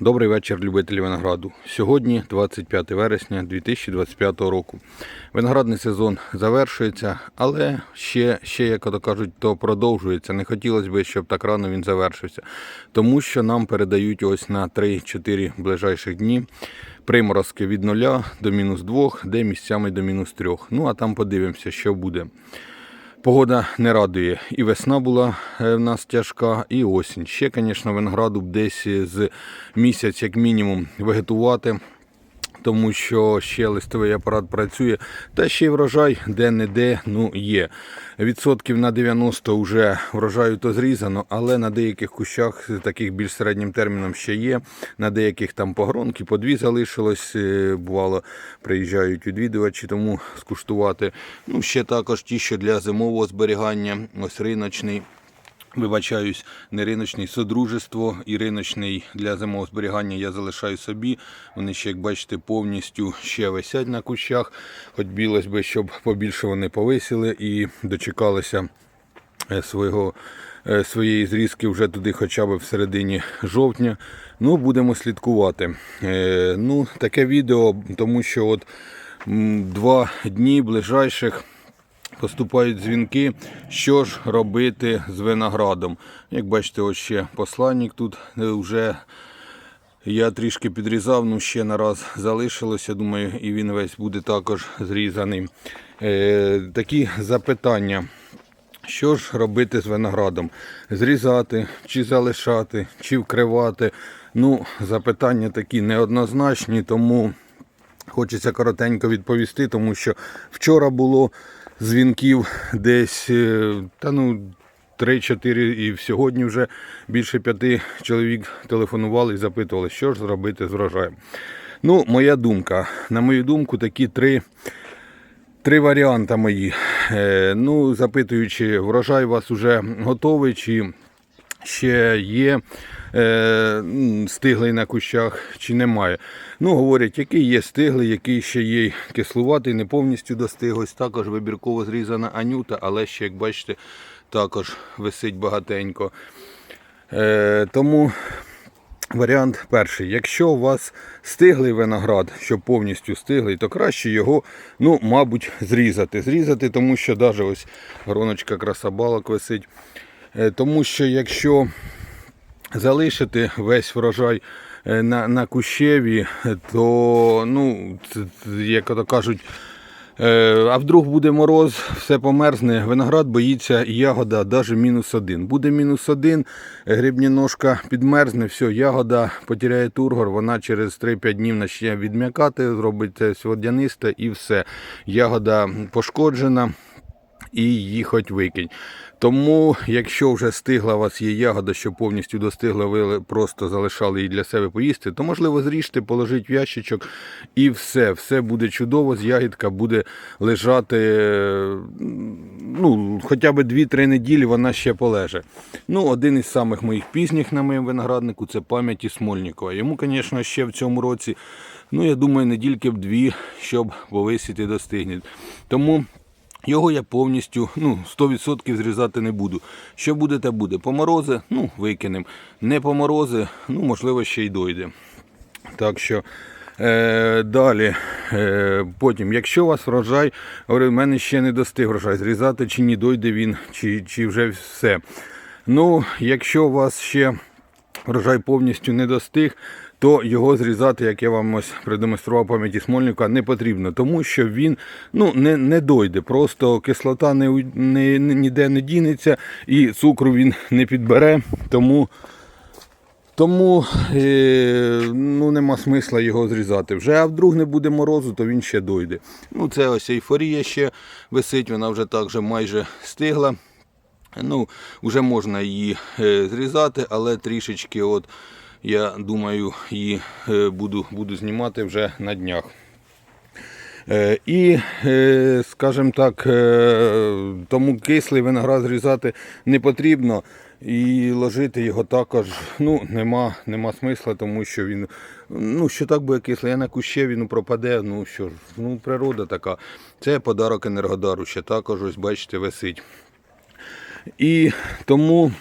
Добрий вечір, любителі винограду. Сьогодні 25 вересня 2025 року. Виноградний сезон завершується, але ще, ще як то кажуть, то продовжується. Не хотілося б, щоб так рано він завершився. Тому що нам передають ось на 3-4 ближайших дні приморозки від 0 до мінус 2, де місцями до мінус 3. Ну а там подивимося, що буде. Погода не радує. І весна була е, в нас тяжка, і осінь. Ще, звісно, винограду десь з місяць, як мінімум, вегетувати, тому що ще листовий апарат працює. Та ще й врожай де-не-де ну, є. Відсотків на 90 вже врожаю то зрізано, але на деяких кущах таких більш середнім терміном ще є. На деяких там погронки, по дві залишилось. е, Бувало, приїжджають відвідувачі, тому скуштувати. Ну, ще також ті, що для зимового зберігання, ось риночний. Вибачаюсь, не риночний содружество і риночний для зимового зберігання я залишаю собі. Вони ще, як бачите, повністю ще висять на кущах. Хотілося б, щоб побільше вони повисіли і дочекалися е, свого, е, своєї зрізки вже туди хоча б в середині жовтня. Ну, будемо слідкувати. Е, Ну, таке відео, тому що от два дні ближайших поступають дзвінки, що ж робити з виноградом. Як бачите, ось ще посланник тут е, вже я трішки підрізав, ну ще нараз залишилося. Думаю, і він весь буде також зрізаний. Е, такі запитання. Що ж робити з виноградом? Зрізати, чи залишати, чи вкривати? Ну, запитання такі неоднозначні, тому Хочеться коротенько відповісти, тому що вчора було дзвінків десь е, та ну 3-4 і сьогодні вже більше п'яти чоловік телефонували і запитували, що ж зробити з врожаєм. Ну, моя думка. На мою думку, такі три, три варіанти мої. Е, ну, запитуючи, врожай у вас вже готовий, чи ще є е, стиглий на кущах чи немає. Ну, говорять, який є стиглий, який ще є кислуватий, не повністю достиг. Також вибірково зрізана анюта, але ще, як бачите, також висить багатенько. Е, тому Варіант перший. Якщо у вас стиглий виноград, що повністю стиглий, то краще його, ну, мабуть, зрізати. Зрізати, тому що навіть ось гроночка красабалок висить. Е, Тому що якщо залишити весь врожай е, на, на кущеві, то, ну, як то кажуть, Е, А вдруг буде мороз, все померзне, виноград боїться ягода навіть мінус один. Буде мінус один, грибні ножка підмерзне, все, ягода потеряє тургор, вона через 3-5 днів почне відм'якати, зробить водянисте і все. Ягода пошкоджена і її хоч викинь. Тому, якщо вже стигла у вас є ягода, що повністю достигла, ви просто залишали її для себе поїсти, то можливо зріжте, положіть в ящичок і все. Все буде чудово, з ягідка буде лежати ну, хоча б 2-3 неділі вона ще полеже. Ну, один із самих моїх пізніх на моєму винограднику це пам'яті Смольникова. Йому, звісно, ще в цьому році, ну я думаю, недільки б дві, щоб повисіти достигне. Тому. Його я повністю ну, 100% зрізати не буду. Що буде, те буде. По морози, ну, викинемо. Не по морози, ну, можливо, ще й дойде. Так що е, далі, е, потім, якщо у вас врожай, говорю, в мене ще не достиг врожай, зрізати чи ні дойде він, чи, чи вже все. Ну, якщо у вас ще врожай повністю не достиг, то його зрізати, як я вам ось продемонстрував пам'яті Смольника, не потрібно, тому що він ну, не, не дойде. Просто кислота не, не, ніде не дінеться і цукру він не підбере. Тому тому е, ну, нема смисла його зрізати. Вже а вдруг не буде морозу, то він ще дойде. Ну, це ось ейфорія ще висить, вона вже так вже майже стигла. Ну, вже можна її е, зрізати, але трішечки, от, я думаю, її е, буду, буду знімати вже на днях. Е, І, скажімо так, тому кислий виноград зрізати не потрібно. І ложити його також ну, нема, нема смисла, тому що він, ну, що так буде кислий, я на кущі він пропаде, ну що ж, ну, природа така. Це подарок енергодару, ще також, ось бачите, висить. І тому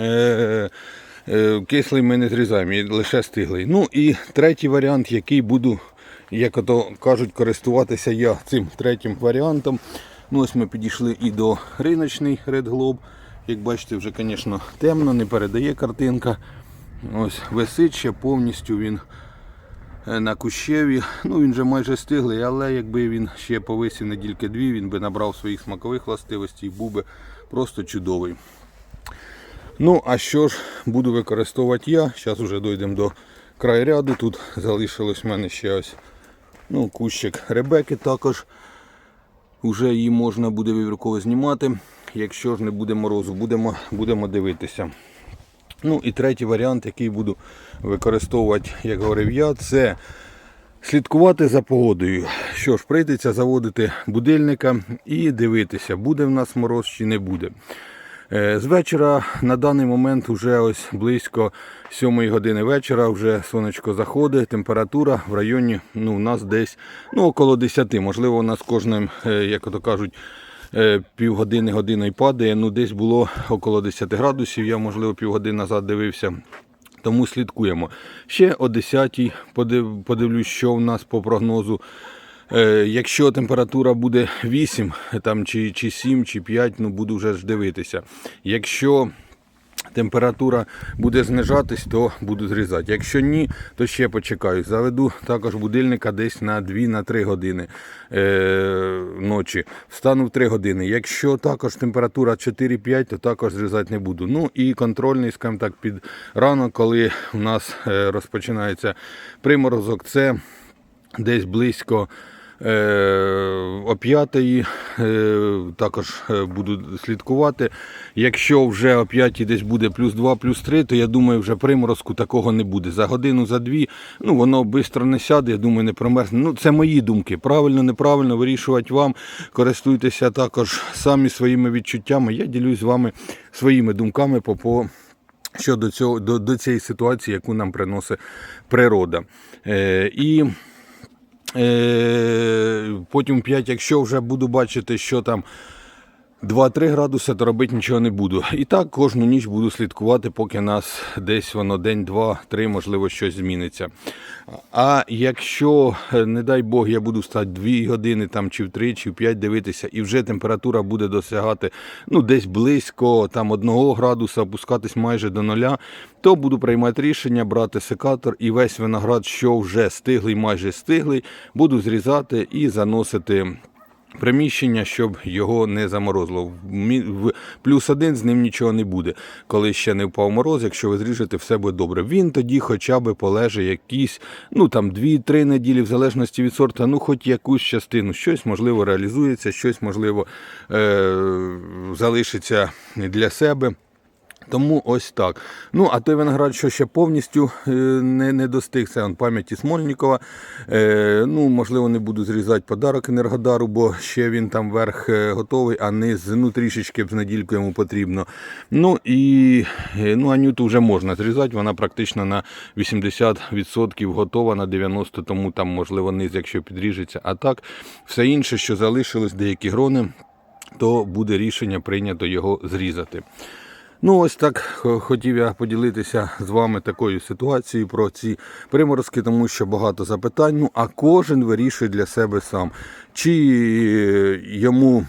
е, Е, Кислий ми не зрізаємо, лише стиглий. Ну і третій варіант, який буду, як ото кажуть, користуватися я цим третім варіантом. Ну Ось ми підійшли і до риночний Red Globe. Як бачите, вже, звісно, темно, не передає картинка. Ось висить ще повністю він е, на кущеві. Ну він вже майже стиглий, але якби він ще повисів недільки дві, він би набрав своїх смакових властивостей був би просто чудовий. Ну, а що ж буду використовувати я? Зараз вже дійдемо до краю ряду. Тут залишилось в мене ще ось ну, кущик ребеки також. Уже її можна буде вибірково знімати. Якщо ж не буде морозу, будемо, будемо дивитися. Ну і третій варіант, який буду використовувати, як говорив я, це слідкувати за погодою. Що ж, прийдеться заводити будильника і дивитися, буде в нас мороз чи не буде. Е, З вечора на даний момент вже ось близько 7 години вечора, вже сонечко заходить, температура в районі ну, у нас десь ну, около 10. Можливо, у нас кожним, е, як ото кажуть, е, півгодини годиною падає. Ну, десь було около 10 градусів. Я, можливо, півгодини назад дивився. Тому слідкуємо. Ще о 10 подив, подивлюсь, що в нас по прогнозу. Е, якщо температура буде 8, там, чи, чи 7, чи 5, ну буду вже ж дивитися. Якщо температура буде знижатись, то буду зрізати. Якщо ні, то ще почекаю. Заведу також будильника десь на 2-3 години е, ночі. Встану в 3 години. Якщо також температура 4-5, то також зрізати не буду. Ну і контрольний, скажімо так, під ранок, коли у нас е, розпочинається приморозок, це десь близько. Е, О п'ятої е, також е, буду слідкувати. Якщо вже о п'ятій десь буде плюс 2, плюс 3, то я думаю, вже приморозку такого не буде. За годину, за дві, ну воно швидко не сяде, я думаю, не промерзне. Ну, це мої думки. Правильно, неправильно вирішувати вам. Користуйтеся також самі своїми відчуттями. Я ділюсь з вами своїми думками по. по щодо цього до, до цієї ситуації, яку нам приносить природа. Е, і потім 5, якщо вже буду бачити, що там 2-3 градуси, то робити нічого не буду. І так кожну ніч буду слідкувати, поки нас десь воно день, два, три, можливо, щось зміниться. А якщо, е, не дай Бог, я буду стати 2 години там, чи в 3, чи в 5 дивитися, і вже температура буде досягати ну, десь близько там, 1 градуса, опускатись майже до нуля, то буду приймати рішення, брати секатор і весь виноград, що вже стиглий, майже стиглий, буду зрізати і заносити приміщення, щоб його не заморозило. В плюс один з ним нічого не буде. Коли ще не впав мороз, якщо ви зріжете, все буде добре. Він тоді хоча б полеже якісь, ну там 2-3 неділі, в залежності від сорта, ну хоч якусь частину. Щось можливо реалізується, щось можливо е- залишиться для себе. Тому ось так. Ну, а той виноград, що ще повністю е, не, не достиг, це пам'яті Смольнікова. Е, ну, можливо, не буду зрізати подарок Енергодару, бо ще він там верх е, готовий, а низ ну, трішечки з недільку йому потрібно. Ну і е, ну, анюту вже можна зрізати, вона практично на 80% готова, на 90%, тому там, можливо, низ, якщо підріжеться. А так, все інше, що залишилось, деякі грони, то буде рішення прийнято його зрізати. Ну, ось так хотів я поділитися з вами такою ситуацією про ці приморозки, тому що багато запитань. Ну, а кожен вирішує для себе сам, чи е, йому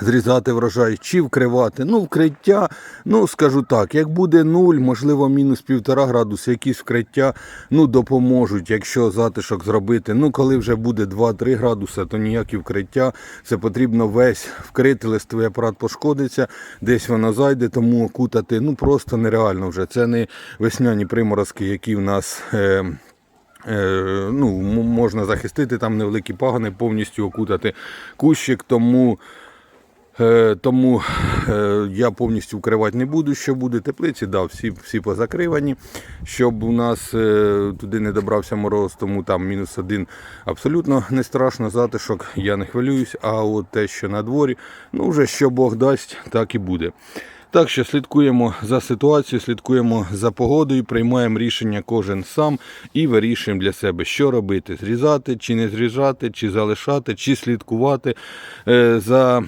зрізати врожай, чи вкривати. Ну, вкриття, ну скажу так, як буде 0, можливо, мінус півтора градуса, якісь вкриття ну, допоможуть, якщо затишок зробити. Ну, коли вже буде 2-3 градуса, то ніякі вкриття. Це потрібно весь вкрити, листовий апарат пошкодиться, десь воно зайде, тому окутати ну просто нереально вже. Це не весняні приморозки, які в нас. Е- Е, ну, можна захистити там невеликі пагони, повністю окутати кущик, тому, тому е, я повністю вкривати не буду. Що буде теплиці, да, всі, всі позакривані, щоб у нас е, туди не добрався мороз, тому там мінус один абсолютно не страшно, затишок, я не хвилююсь, а от те, що на дворі, ну вже що Бог дасть, так і буде. Так що слідкуємо за ситуацією, слідкуємо за погодою, приймаємо рішення кожен сам і вирішуємо для себе, що робити: зрізати чи не зрізати, чи залишати, чи слідкувати е, за е,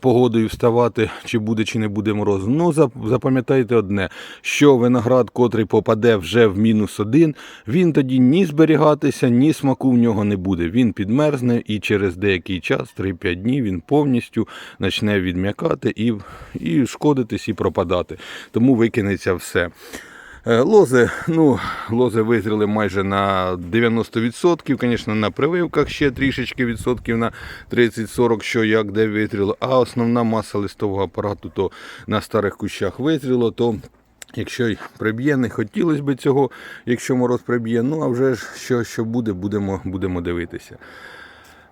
погодою вставати, чи буде, чи не буде мороз. Ну, запам'ятайте одне, що виноград, котрий попаде вже в мінус один, він тоді ні зберігатися, ні смаку в нього не буде. Він підмерзне і через деякий час, 3-5 днів, він повністю почне відм'якати і, і шкодитись, і пропадати. Тому викинеться все. Е, Лози, ну, лози визріли майже на 90%, звісно, на прививках ще трішечки відсотків на 30-40, що як де визріло. А основна маса листового апарату то на старих кущах визріло, то якщо й приб'є, не хотілося б цього, якщо мороз приб'є. Ну а вже ж що, що буде, будемо, будемо дивитися.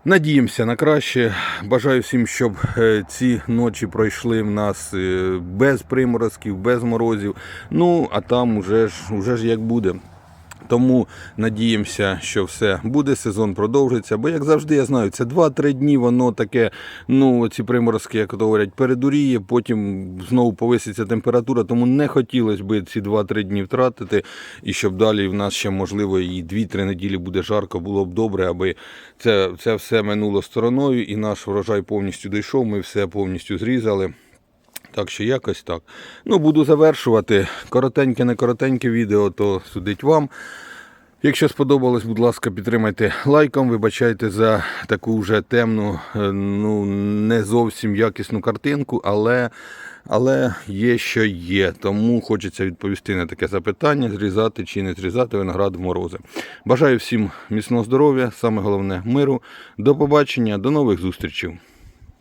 Надіємося на краще. Бажаю всім, щоб е, ці ночі пройшли в нас е, без приморозків, без морозів. Ну, а там уже ж, уже ж як буде. Тому надіємося, що все буде, сезон продовжиться. Бо, як завжди, я знаю, це 2-3 дні, воно таке, ну, ці приморозки, як то говорять, передуріє, потім знову повиситься температура, тому не хотілося б ці 2-3 дні втратити. І щоб далі в нас ще, можливо, і 2-3 неділі буде жарко, було б добре, аби це, це все минуло стороною і наш врожай повністю дійшов, ми все повністю зрізали. Так що якось так. Ну, буду завершувати. Коротеньке, не коротеньке відео, то судить вам. Якщо сподобалось, будь ласка, підтримайте лайком. Вибачайте за таку вже темну, е, ну не зовсім якісну картинку, але, але є, що є. Тому хочеться відповісти на таке запитання: зрізати чи не зрізати виноград в морози. Бажаю всім міцного здоров'я, саме головне миру. До побачення, до нових зустрічей.